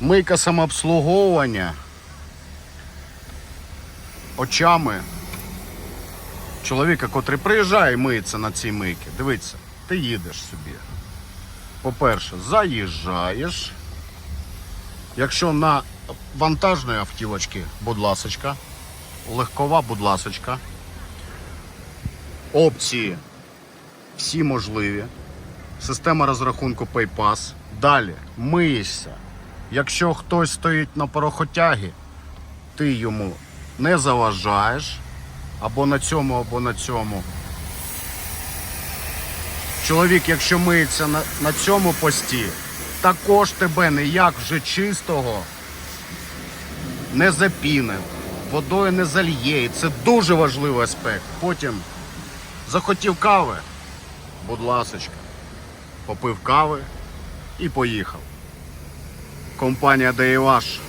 Мийка самообслуговування очами чоловіка, котрий приїжджає і миється на цій мийці. Дивіться, ти їдеш собі. По-перше, заїжджаєш. Якщо на вантажної автівочки, будь ласочка, легкова, будь ласочка. Опції всі можливі. Система розрахунку PayPass. Далі миєшся. Якщо хтось стоїть на порохотягі, ти йому не заважаєш або на цьому, або на цьому. Чоловік, якщо миється на, на цьому пості, також тебе ніяк вже чистого не запіне, водою не зальє. І це дуже важливий аспект. Потім захотів кави, будь ласочка, попив кави і поїхав. Компанія Деєваш